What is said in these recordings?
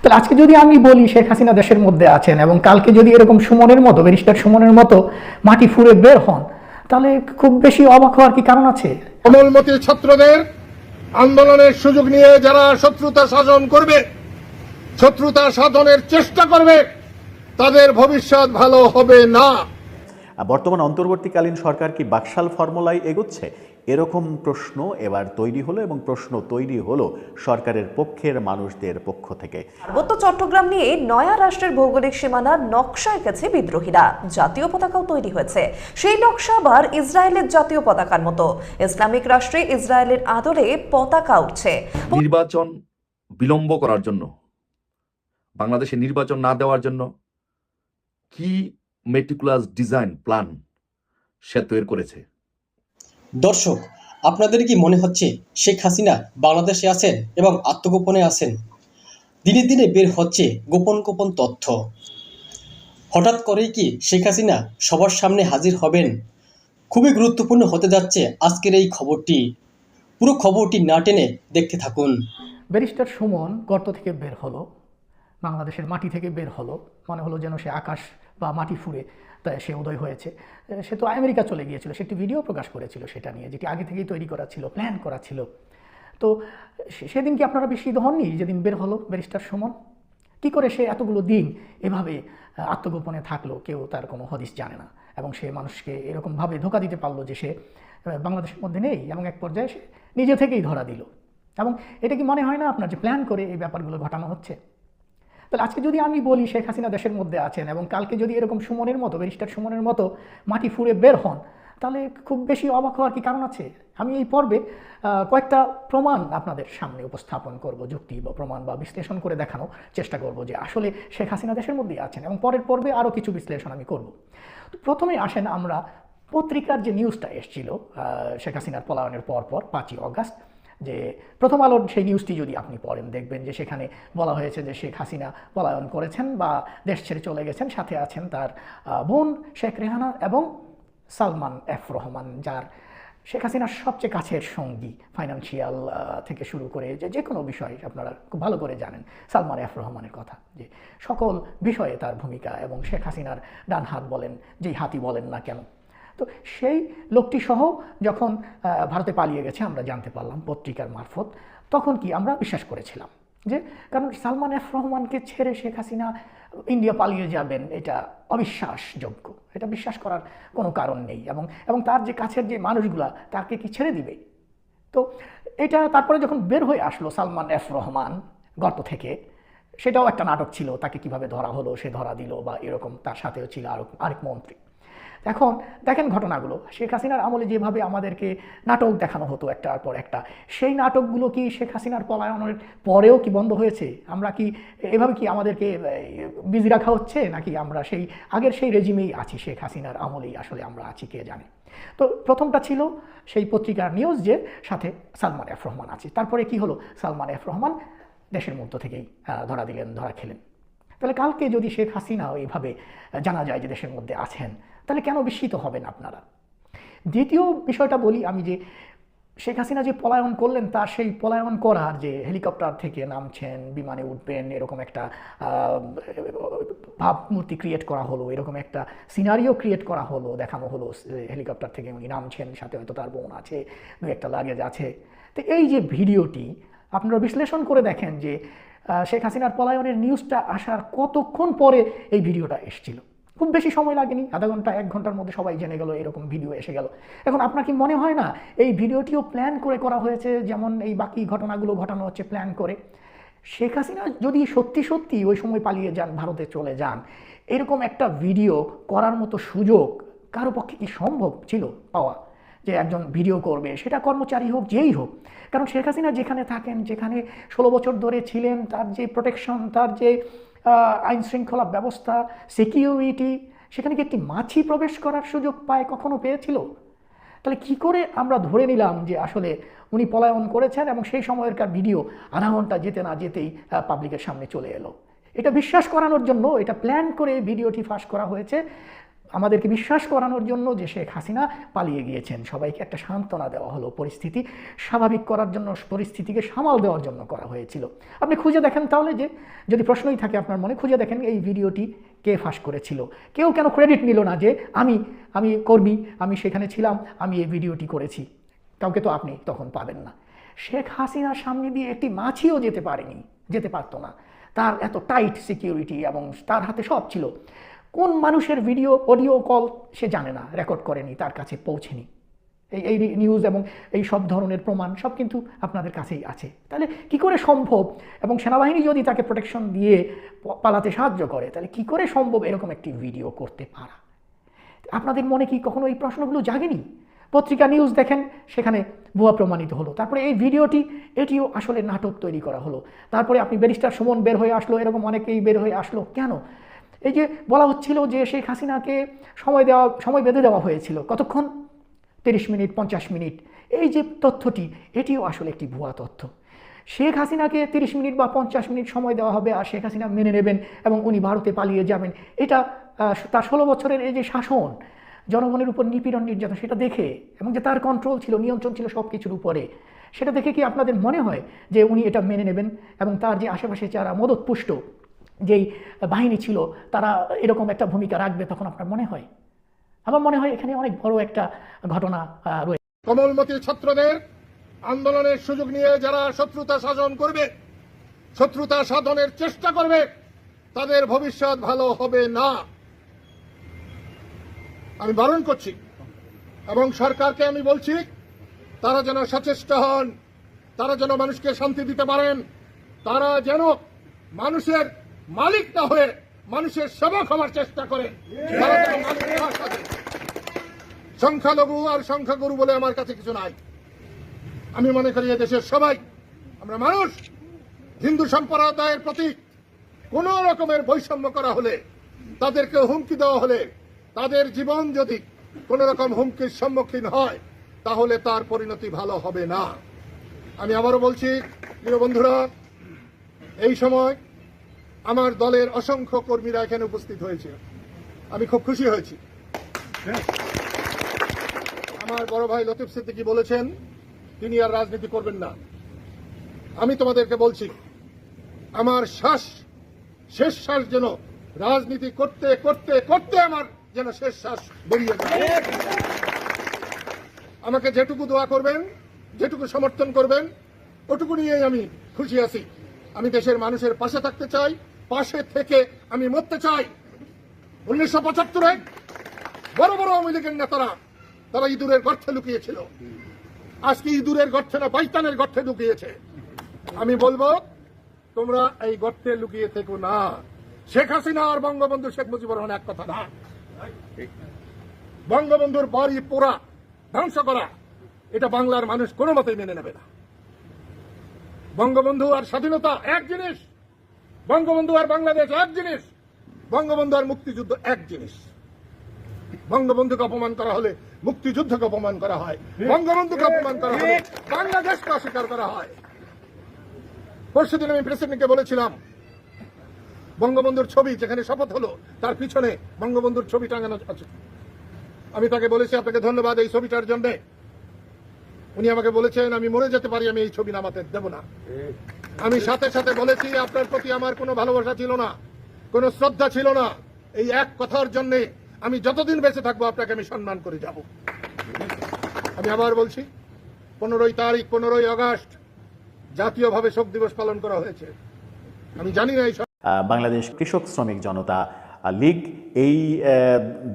তাহলে আজকে যদি আমি বলি শেখ হাসিনা দেশের মধ্যে আছেন এবং কালকে যদি এরকম সুমনের মতো ব্যারিস্টার সুমনের মতো মাটি ফুঁড়ে বের হন তাহলে খুব বেশি অবাক হওয়ার কি কারণ আছে? কমলমতি ছাত্রদের আন্দোলনের সুযোগ নিয়ে যারা শত্রুতা সাধন করবে শত্রুতা সাধনের চেষ্টা করবে তাদের ভবিষ্যৎ ভালো হবে না। বর্তমান অন্তর্বর্তীকালীন সরকার কি বাকশাল ফর্মুলায় এগোচ্ছে? এরকম প্রশ্ন এবার তৈরি হলো এবং প্রশ্ন তৈরি হলো সরকারের পক্ষের মানুষদের পক্ষ থেকে। পার্বত্য চট্টগ্রাম নিয়ে নয়া রাষ্ট্রের ভৌগোলিক সীমানা নকশা এঁকেছে বিদ্রোহীরা। জাতীয় পতাকাও তৈরি হয়েছে। সেই নকশা আবার ইসরায়েলের জাতীয় পতাকার মতো। ইসলামিক রাষ্ট্রে ইসরায়েলের আদলে পতাকা উঠছে। নির্বাচন বিলম্ব করার জন্য বাংলাদেশে নির্বাচন না দেওয়ার জন্য কি মেটিকুলাস ডিজাইন প্ল্যান সে তৈরি করেছে? দর্শক, আপনাদের কি মনে হচ্ছে শেখ হাসিনা বাংলাদেশে আছেন এবং আত্মগোপনে আছেন? দিনে দিনে বের হচ্ছে গোপন গোপন তথ্য। হঠাৎ করেই কি শেখ হাসিনা সবার সামনে হাজির হবেন? খুবই গুরুত্বপূর্ণ হতে যাচ্ছে আজকের এই খবরটি। পুরো খবরটি না টেনে দেখতে থাকুন। ব্যারিস্টার সুমন গর্ত থেকে বের হলো, বাংলাদেশের মাটি থেকে বের হলো, মনে হলো যেন সে আকাশ বা মাটি ফুঁড়ে তাই সে উদয় হয়েছে। সে তো আমেরিকা চলে গিয়েছিল, সে একটি ভিডিও প্রকাশ করেছিল সেটা নিয়ে, যেটি আগে থেকেই তৈরি করা ছিল প্ল্যান করা ছিল। তো সেদিন কি আপনারা বিস্মিত হননি? যেদিন বের হলো, ব্যারিস্টার সুমন? কি করে সে এতগুলো দিন এভাবে আত্মগোপনে থাকল, কেউ তার কোনো হদিস জানে না। এবং সে মানুষকে এরকমভাবে ধোকা দিতে পারল যে সে বাংলাদেশের মধ্যে নেই, এবং এক পর্যায়ে সে নিজে থেকেই ধরা দিল। এবং এটা কি মনে হয় না আপনার যে প্ল্যান করে এই ব্যাপারগুলো ঘটানো হচ্ছে? তাহলে আজকে যদি আমি বলি শেখ হাসিনা দেশের মধ্যে আছেন এবং কালকে যদি এরকম সুমনের মতো, ব্যারিস্টার সুমনের মতো মাটি ফুঁড়ে বের হন, তাহলে খুব বেশি অবাক হওয়ার কি কারণ আছে? আমি এই পর্বে কয়েকটা প্রমাণ আপনাদের সামনে উপস্থাপন করব, যুক্তি বা প্রমাণ বা বিশ্লেষণ করে দেখানোর চেষ্টা করব যে আসলে শেখ হাসিনা দেশের মধ্যেই আছেন এবং পরের পর্বে আরও কিছু বিশ্লেষণ আমি করব। তো প্রথমে আসেন আমরা পত্রিকার যে নিউজটা এসেছিল শেখ হাসিনার পলায়নের পর পর, পাঁচই অগাস্ট। যে প্রথম আলোর সেই নিউজটি যদি আপনি পড়েন, দেখবেন যে সেখানে বলা হয়েছে যে শেখ হাসিনা পলায়ন করেছেন বা দেশ ছেড়ে চলে গেছেন, সাথে আছেন তার বোন শেখ রেহানা এবং সালমান এফ রহমান, যার শেখ হাসিনার সবচেয়ে কাছের সঙ্গী ফাইন্যান্সিয়াল থেকে শুরু করে যে যে কোনো বিষয় আপনারা খুব ভালো করে জানেন, সালমান এফ রহমানের কথা, যে সকল বিষয়ে তার ভূমিকা এবং শেখ হাসিনার ডান হাত বলেন, যেই হাতি বলেন না কেন তো সেই লোকটি সহ যখন ভারতে পালিয়ে গেছে, আমরা জানতে পারলাম পত্রিকার মারফত, তখন কি আমরা বিশ্বাস করেছিলাম যে, কারণ সালমান এফ রহমানকে ছেড়ে শেখ হাসিনা ইন্ডিয়া পালিয়ে যাবেন, এটা অবিশ্বাসযোগ্য। এটা বিশ্বাস করার কোনো কারণ নেই এবং এবং তার যে কাছের যে মানুষগুলা, তাকে কি ছেড়ে দিবে? তো এটা তারপরে যখন বের হয়ে আসলো সালমান এফ রহমান গর্ত থেকে, সেটাও একটা নাটক ছিল, তাকে কীভাবে ধরা হলো, সে ধরা দিল বা এরকম তার সাথেও ছিল আরও, আরেক মন্ত্রী। এখন দেখেন ঘটনাগুলো। শেখ হাসিনার আমলে যেভাবে আমাদেরকে নাটক দেখানো হতো একটার পর একটা, সেই নাটকগুলো কি শেখ হাসিনার পলায়নের পরেও কি বন্ধ হয়েছে? আমরা কি এভাবে কি আমাদেরকে বিজি রাখা হচ্ছে? নাকি আমরা সেই আগের সেই রেজিমেই আছি, শেখ হাসিনার আমলেই আসলে আমরা আছি, কে জানে? তো প্রথমটা ছিল সেই পত্রিকার নিউজ যে সাথে সালমান এফ রহমান আছে। তারপরে কি হলো? সালমান এফ রহমান দেশের মধ্য থেকেই ধরা দিলেন, ধরা খেলেন। তাহলে কালকে যদি শেখ হাসিনাও এইভাবে জানা যায় যে দেশের মধ্যে আছেন তাহলে কেন বিস্মিত হবেন আপনারা? দ্বিতীয় বিষয়টা বলি আমি যে, শেখ হাসিনা যে পলায়ন করলেন, তার সেই পলায়ন করার যে হেলিকপ্টার থেকে নামছেন, বিমানে উঠবেন, এরকম একটা ভাবমূর্তি ক্রিয়েট করা হলো, এরকম একটা সিনারিও ক্রিয়েট করা হলো, দেখানো হলো হেলিকপ্টার থেকে উনি নামছেন, সাথে হয়তো তার বোন আছে, দু একটা লাগেজ আছে। তো এই যে ভিডিওটি, আপনারা বিশ্লেষণ করে দেখেন যে শেখ হাসিনার পলায়নের নিউজটা আসার কতক্ষণ পরে এই ভিডিওটা এসেছিল। খুব বেশি সময় লাগেনি। আধা ঘণ্টা, এক ঘণ্টার মধ্যে সবাই জেনে গেল, এরকম ভিডিও এসে গেল। এখন আপনার কি মনে হয় না, এই ভিডিওটিও প্ল্যান করে করা হয়েছে, যেমন এই বাকি ঘটনাগুলো ঘটানো হচ্ছে প্ল্যান করে? শেখ হাসিনা যদি সত্যি সত্যি ওই সময় পালিয়ে যান, ভারতে চলে যান, এরকম একটা ভিডিও করার মতো সুযোগ কারও পক্ষে কি সম্ভব ছিল পাওয়া? যে একজন ভিডিও করবে, সেটা কর্মচারী হোক, যেই হোক। কারণ শেখ হাসিনা যেখানে থাকেন, যেখানে ষোলো বছর ধরে ছিলেন, তার যে প্রোটেকশন তার যে আইন শৃঙ্খলা ব্যবস্থা সিকিউরিটি সেখানে কি একটি মাছি প্রবেশ করার সুযোগ পায়, কখনো পেয়েছিল? তাহলে কি করে আমরা ধরে নিলাম যে আসলে উনি পলায়ন করেছেন এবং সেই সময়েরকার ভিডিও আধা ঘণ্টা যেতে না যেতেই পাবলিকের সামনে চলে এলো? এটা বিশ্বাস করানোর জন্য, এটা প্ল্যান করে ভিডিওটি ফাঁস করা হয়েছে। আমাদেরকে বিশ্বাস করানোর জন্য যে শেখ হাসিনা পালিয়ে গিয়েছেন। সবাইকে একটা সান্ত্বনা দেওয়া হলো। পরিস্থিতি স্বাভাবিক করার জন্য, পরিস্থিতিকে সামাল দেওয়ার জন্য করা হয়েছিল। আপনি খুঁজে দেখেন তাহলে যে, যদি প্রশ্নই থাকে আপনার মনে, খুঁজে দেখেন এই ভিডিওটি কে ফাঁস করেছিল। কেউ কেন ক্রেডিট নিল না যে, আমি আমি কর্মী, আমি সেখানে ছিলাম, আমি এই ভিডিওটি করেছি। কাউকে তো আপনি তখন পাবেন না। শেখ হাসিনার সামনে দিয়ে একটি মাছিও যেতে পারেনি, যেতে পারতো না। তার এত টাইট সিকিউরিটি এবং তার হাতে সব ছিল। কোন মানুষের ভিডিও, অডিও কল সে জানে না, রেকর্ড করেনি, তার কাছে পৌঁছেনি। এই এই নিউজ এবং এই সব ধরনের প্রমাণ সব কিন্তু আপনাদের কাছেই আছে। তাহলে কি করে সম্ভব? এবং সেনাবাহিনী যদি তাকে প্রোটেকশন দিয়ে পালাতে সাহায্য করে, তাহলে কি করে সম্ভব এরকম একটি ভিডিও করতে পারা? আপনাদের মনে কি কখনো এই প্রশ্নগুলো জাগেনি? পত্রিকা নিউজ দেখেন, সেখানে ভুয়া প্রমাণিত হলো। তারপরে এই ভিডিওটি এটিও আসলে নাটক তৈরি করা হলো। তারপরে আপনি ব্যারিস্টার সুমন বের হয়ে আসলো, এরকম অনেকেই বের হয়ে আসলো। কেন? এই যে বলা হচ্ছিল যে শেখ হাসিনাকে সময় দেওয়া, সময় বেঁধে দেওয়া হয়েছিল। কতক্ষণ? তিরিশ মিনিট, পঞ্চাশ মিনিট। এই যে তথ্যটি, এটিও আসলে একটি ভুয়া তথ্য। শেখ হাসিনাকে তিরিশ মিনিট বা পঞ্চাশ মিনিট সময় দেওয়া হবে আর শেখ হাসিনা মেনে নেবেন এবং উনি ভারতে পালিয়ে যাবেন, এটা তার ষোলো বছরের এই যে শাসন, জনগণের উপর নিপীড়ন নির্যাতন, সেটা দেখে এবং যে তার কন্ট্রোল ছিল, নিয়ন্ত্রণ ছিল সব কিছুর উপরে, সেটা দেখে কি আপনাদের মনে হয় যে উনি এটা মেনে নেবেন এবং তার যে আশেপাশে যারা মদতপুষ্ট যেই বাহিনী ছিল, তারা এরকম একটা ভূমিকা রাখবে তখন আপনার মনে হয়? আমার মনে হয় এখানে অনেক বড় একটা ঘটনা রয়েছে কমলমতি ছাত্রদের আন্দোলনের সুযোগ নিয়ে যারা শত্রুতা সাধন করবে, শত্রুতা সাধনের চেষ্টা করবে, তাদের ভবিষ্যৎ ভালো হবে না। আমি বারণ করছি এবং সরকারকে আমি বলছি, তারা যেন সচেষ্ট হন, তারা যেন মানুষকে শান্তি দিতে পারেন, তারা যেন মানুষের মালিক না হয়ে মানুষের সেবক হওয়ার চেষ্টা করে। সংখ্যালঘু আর সংখ্যাগুরু বলে আমার কাছে কিছু নাই। আমি মনে করি দেশের সবাই, আমরা মানুষ, হিন্দু সম্প্রদায়ের প্রতি কোন রকমের বৈষম্য করা হলে, তাদেরকে হুমকি দেওয়া হলে, তাদের জীবন যদি কোন রকম হুমকির সম্মুখীন হয়, তাহলে তার পরিণতি ভালো হবে না। আমি আবারও বলছি, প্রিয় বন্ধুরা, এই সময় আমার দলের অসংখ্য কর্মীরা এখানে উপস্থিত হয়েছে। আমি খুব খুশি হয়েছি। আমার বড় ভাই লতিফ সিদ্দিকী বলেছেন, তিনি আর রাজনীতি করবেন না। আমি তোমাদেরকে বলছি, আমার শ্বাস, শেষ শ্বাস যেন রাজনীতি করতে করতে করতে আমার যেন শেষ শ্বাস বেরিয়ে যায়। আমাকে যেটুকু দোয়া করবেন, যেটুকু সমর্থন করবেন, ওটুকু নিয়েই আমি খুশি আছি। আমি দেশের মানুষের পাশে থাকতে চাই। পাশে থেকে আমি মরতে চাই। উনিশশো পঁচাত্তরে বড় বড় আওয়ামী লীগের নেতারা তারা ইঁদুরের গর্তে লুকিয়েছিল। আজকে ইঁদুরের গর্তে না, বাইতানের গর্তে লুকিয়েছে। আমি বলব, তোমরা এই গর্তে লুকিয়ে থেকো না। শেখ হাসিনা আর বঙ্গবন্ধু শেখ মুজিবুর রহমান এক কথা না। বঙ্গবন্ধুর বাড়ি পোড়া, ধ্বংস করা, এটা বাংলার মানুষ কোনো মতেই মেনে নেবে না। বঙ্গবন্ধু আর স্বাধীনতা এক জিনিস বঙ্গবন্ধু আর বাংলাদেশ এক জিনিস, বঙ্গবন্ধু আর মুক্তিযুদ্ধ এক জিনিস। বঙ্গবন্ধুকে অপমান করা হলে মুক্তিযুদ্ধকে অপমান করা হয়, বঙ্গবন্ধুকে অপমান করা হলে বাংলাদেশকে অস্বীকার করা হয়। পরশুদিন আমি প্রেসিডেন্টকে বলেছিলাম, বঙ্গবন্ধুর ছবি যেখানে শপথ হলো, তার পিছনে বঙ্গবন্ধুর ছবি টাঙানো আছে। আমি তাকে বলেছি, আপনাকে ধন্যবাদ এই ছবিটার জন্য। উনি আমাকে বলেছেন, আমি মরে যেতে পারি, আমি এই ছবি নামাতে দেব না। আমি সাথে সাথে বলেছি, আপনার প্রতি আমার কোনো ভালোবাসা ছিল না, কোনো শ্রদ্ধা ছিল না। এই এক কথার জন্য আমি যতদিন বেঁচে থাকব, আপনাকে আমি সম্মান করে যাব। আমি আবার বলছি, পনেরোই তারিখ, পনেরোই আগস্ট, জাতীয়ভাবে শোক দিবস পালন করা হয়েছে। আমি জানি না এই বাংলাদেশ কৃষক শ্রমিক জনতা লীগ এই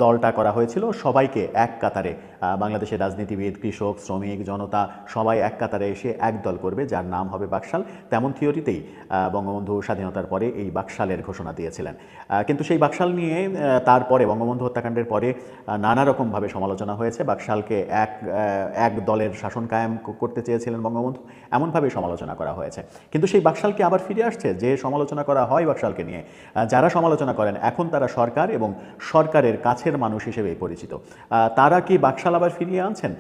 দলটা করা হয়েছিল। সবাইকে এক কাতারে বাংলাদেশের রাজনীতিবিদ, কৃষক, শ্রমিক, জনতা সবাই এক কাতারে এসে একদল করবে, যার নাম হবে বাকশাল। তেমন থিওরিতেই বঙ্গবন্ধু স্বাধীনতার পরে এই বাকশালের ঘোষণা দিয়েছিলেন। কিন্তু সেই বাকশাল নিয়ে তারপরে, বঙ্গবন্ধু হত্যাকাণ্ডের পরে নানা রকমভাবে সমালোচনা হয়েছে। বাকশালকে এক এক দলের শাসন কায়েম করতে চেয়েছিলেন বঙ্গবন্ধু। এমনভাবে সমালোচনা করা হয়েছে। কিন্তু সেই বাকশালকে আবার ফিরে আসছে, যে সমালোচনা করা হয় বাকশালকে নিয়ে। যারা সমালোচনা করেন, এখন তারা সরকার এবং সরকারের কাছের মানুষ হিসেবেই পরিচিত। তারা কি বাকশাল বাকশাল আবার ফিরিয়ে আনছেন।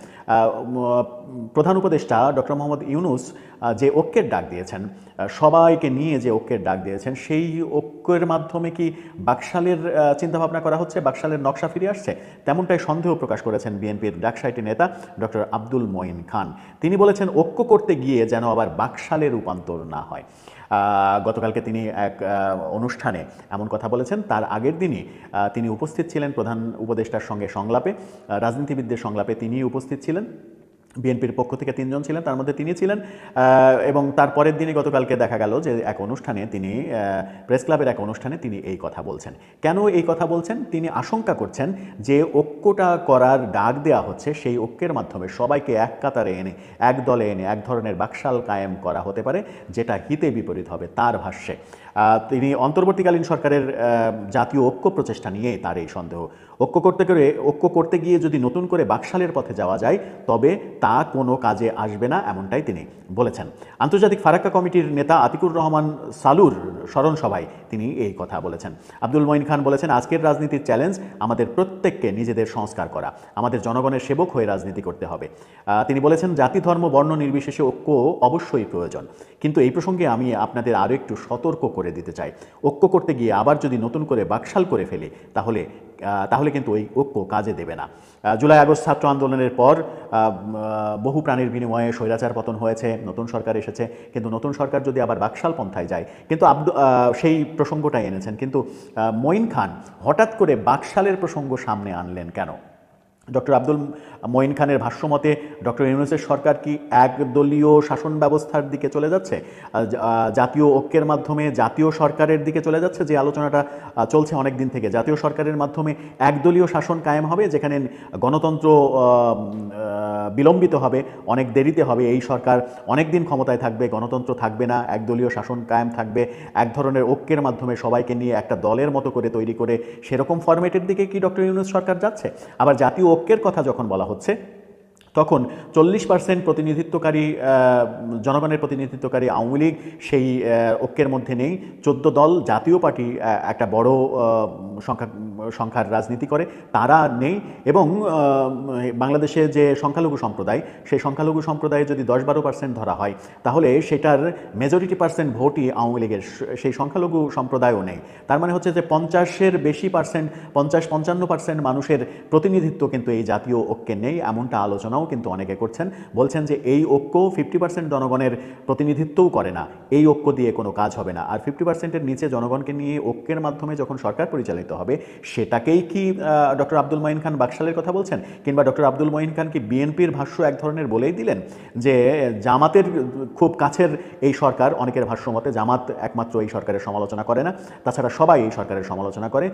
প্রধান উপদেষ্টা ডক্টর মোহাম্মদ ইউনুস যে ঐক্যের ডাক দিয়েছেন সবাইকে নিয়ে যে ঐক্যের ডাক দিয়েছেন, সেই ঐক্যের মাধ্যমে কি বাকশালের চিন্তাভাবনা করা হচ্ছে? বাকশালের নকশা ফিরে আসছে? তেমনটাই সন্দেহ প্রকাশ করেছেন বিএনপির ডাকসাইটি নেতা ডক্টর আব্দুল মঈন খান। তিনি বলেছেন, ঐক্য করতে গিয়ে যেন আবার বাকশালে রূপান্তর না হয়। গতকালকে তিনি এক অনুষ্ঠানে এমন কথা বলেছেন। তার আগের দিনই তিনি উপস্থিত ছিলেন প্রধান উপদেষ্টার সঙ্গে সংলাপে। রাজনীতিবিদদের সংলাপে তিনি উপস্থিত ছিলেন। বিএনপির পক্ষ থেকে তিনজন ছিলেন, তার মধ্যে তিনি ছিলেন এবং তার পরের দিনই গতকালকে দেখা গেল যে এক অনুষ্ঠানে তিনি প্রেস ক্লাবের এক অনুষ্ঠানে তিনি এই কথা বলছেন। কেন এই কথা বলছেন? তিনি আশঙ্কা করছেন যে ঐক্যটা করার ডাক দেওয়া হচ্ছে সেই ঐক্যের মাধ্যমে সবাইকে এক কাতারে এনে, এক দলে এনে, এক ধরনের বাকশাল কায়েম করা হতে পারে, যেটা হিতে বিপরীত হবে তার ভাষ্যে। তিনি অন্তর্বর্তীকালীন সরকারের জাতীয় ঐক্য প্রচেষ্টা নিয়ে তার এই সন্দেহ ঐক্য করতে করে, ঐক্য করতে গিয়ে যদি নতুন করে বাকশালের পথে যাওয়া যায়, তবে তা কোনো কাজে আসবে না এমনটাই তিনি বলেছেন। আন্তর্জাতিক ফারাক্কা কমিটির নেতা আতিকুর রহমান সালুর স্মরণ সভায় তিনি এই কথা বলেছেন। আব্দুল মঈন খান বলেছেন, আজকের রাজনীতির চ্যালেঞ্জ আমাদের প্রত্যেককে নিজেদের সংস্কার করা, আমাদের জনগণের সেবক হয়ে রাজনীতি করতে হবে। তিনি বলেছেন, জাতি, ধর্ম, বর্ণ নির্বিশেষে ঐক্য অবশ্যই প্রয়োজন। কিন্তু এই প্রসঙ্গে আমি আপনাদের আরও একটু সতর্ক করে দিতে চাই। ঐক্য করতে গিয়ে আবার যদি নতুন করে বাকশাল করে ফেলি, তাহলে তাহলে কিন্তু ওই ঐক্য কাজে দেবে না। জুলাই আগস্ট ছাত্র আন্দোলনের পর বহু প্রাণীর বিনিময়ে স্বৈরাচার পতন হয়েছে, নতুন সরকার এসেছে, কিন্তু নতুন সরকার যদি আবার বাকশাল পন্থায় যায়, কিন্তু আব্দু সেই প্রসঙ্গটাই এনেছেন, কিন্তু মঈন খান হঠাৎ করে বাকশালের প্রসঙ্গ সামনে আনলেন কেন? ডক্টর আব্দুল মঈন খানের ভাষ্যমতে ডক্টর ইউনুসের সরকার কি একদলীয় শাসন ব্যবস্থার দিকে চলে যাচ্ছে? জাতীয় ঐক্যের মাধ্যমে জাতীয় সরকারের দিকে চলে যাচ্ছে যে আলোচনাটা চলছে অনেক দিন থেকে। জাতীয় সরকারের মাধ্যমে একদলীয় শাসন কায়েম হবে, যেখানে গণতন্ত্র বিলম্বিত হবে, অনেক দেরিতে হবে। এই সরকার অনেক দিন ক্ষমতায় থাকবে, গণতন্ত্র থাকবে না, একদলীয় শাসন কায়েম থাকবে। এক ধরনের ঐক্যের মাধ্যমে সবাইকে নিয়ে একটা দলের মতো করে তৈরি করে সেরকম ফরম্যাটের দিকে কি ডক্টর ইউনুস সরকার যাচ্ছে? আবার জাতীয় ঐক্যের কথা যখন বলা হচ্ছে তখন চল্লিশ পার্সেন্ট প্রতিনিধিত্বকারী জনগণের প্রতিনিধিত্বকারী আওয়ামী লীগ সেই ঐক্যের মধ্যে নেই। চোদ্দ দল জাতীয় পার্টি একটা বড় সংখ্যা, সংখ্যার রাজনীতি করে, তারা নেই। এবং বাংলাদেশে যে সংখ্যালঘু সম্প্রদায়, সেই সংখ্যালঘু সম্প্রদায়ে যদি দশ বারো পার্সেন্ট ধরা হয়, তাহলে সেটার মেজরিটি পার্সেন্ট ভোটই আওয়ামী লীগের। সেই সংখ্যালঘু সম্প্রদায়ও নেই। তার মানে হচ্ছে যে পঞ্চাশের বেশি পার্সেন্ট পঞ্চাশ, পঞ্চান্ন পার্সেন্ট মানুষের প্রতিনিধিত্ব কিন্তু এই জাতীয় ঐক্যে নেই, এমনটা আলোচনাও কিন্তু অনেকে করছেন। বলছেন যে এই ঐক্য ফিফটি পার্সেন্ট জনগণের প্রতিনিধিত্বও করে না। এই ঐক্য দিয়ে কোনো কাজ হবে না। আর ফিফটি পার্সেন্টের নিচে জনগণকে নিয়ে ঐক্যের মাধ্যমে যখন সরকার পরিচালিত হবে, সেটাকেই কি ডক্টর আব্দুল মঈন খান বাকশালের কথা বলছেন? কিংবা ডক্টর আব্দুল মঈন খান কি বিএনপির ভাষ্য এক ধরনের বলেই দিলেন? যে জামাতের খুব কাছের এই সরকার, অনেকের ভাষ্য মতে জামাত একমাত্র এই সরকারের সমালোচনা করে না। তাছাড়া সবাই এই সরকারের সমালোচনা করে।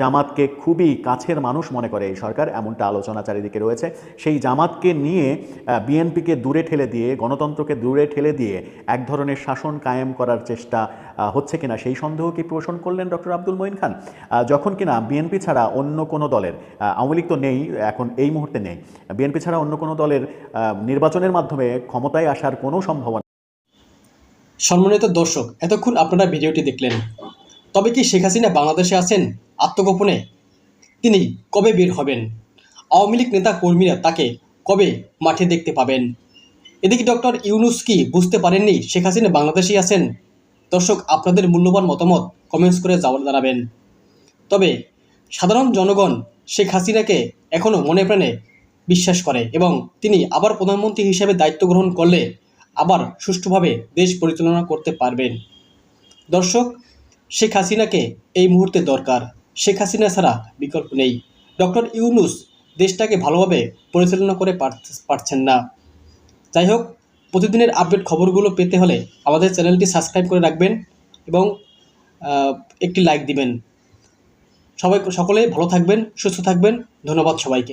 জামাতকে খুবই কাছের মানুষ মনে করে এই সরকার, এমনটা আলোচনা চারিদিকে রয়েছে। সেই জামাতকে নিয়ে বিএনপিকে দূরে ঠেলে দিয়ে, গণতন্ত্রকে দূরে ঠেলে দিয়ে এক ধরনের শাসন কায়েম করার চেষ্টা হচ্ছে কিনা সেই সন্দেহ কি পোষণ করলেন ডক্টর আব্দুল মঈন খান? যখন কিনা বিএনপি ছাড়া অন্য কোনো দলের আওয়ামী লীগ তো নেই, এখন এই মুহূর্তে নেই, বিএনপি ছাড়া অন্য কোনো দলের নির্বাচনের মাধ্যমে ক্ষমতায় আসার কোনো সম্ভাবনা সম্মানিত দর্শক, এতক্ষণ আপনারা ভিডিওটি দেখলেন। তবে কি শেখ হাসিনা বাংলাদেশে আছেন? আত্মগোপনে তিনি কবে বের হবেন? আওয়ামী লীগ নেতা কর্মীরা তাকে কবে মাঠে দেখতে পাবেন? এদিকে ডক্টর ইউনুস কি বুঝতে পারেননি শেখ হাসিনা বাংলাদেশেই আছেন? দর্শক, আপনাদের মূল্যবান মতামত কমেন্টস করে যাওয়ার জানাবেন। তবে সাধারণ জনগণ শেখ হাসিনাকে এখনও মনে প্রাণে বিশ্বাস করে এবং তিনি আবার প্রধানমন্ত্রী হিসেবে দায়িত্ব গ্রহণ করলে আবার সুষ্ঠুভাবে দেশ পরিচালনা করতে পারবেন। দর্শক, শেখ হাসিনাকে এই মুহূর্তে দরকার। শেখ হাসিনা ছাড়া বিকল্প নেই। ডক্টর ইউনুস দেশটাকে ভালোভাবে পরিচালনা করে পারছেন না। যাই হোক, প্রতিদিনের আপডেট খবরগুলো পেতে হলে আমাদের চ্যানেলটি সাবস্ক্রাইব করে রাখবেন এবং একটি লাইক দিবেন। সবাই সকলে ভালো থাকবেন, সুস্থ থাকবেন। ধন্যবাদ সবাইকে।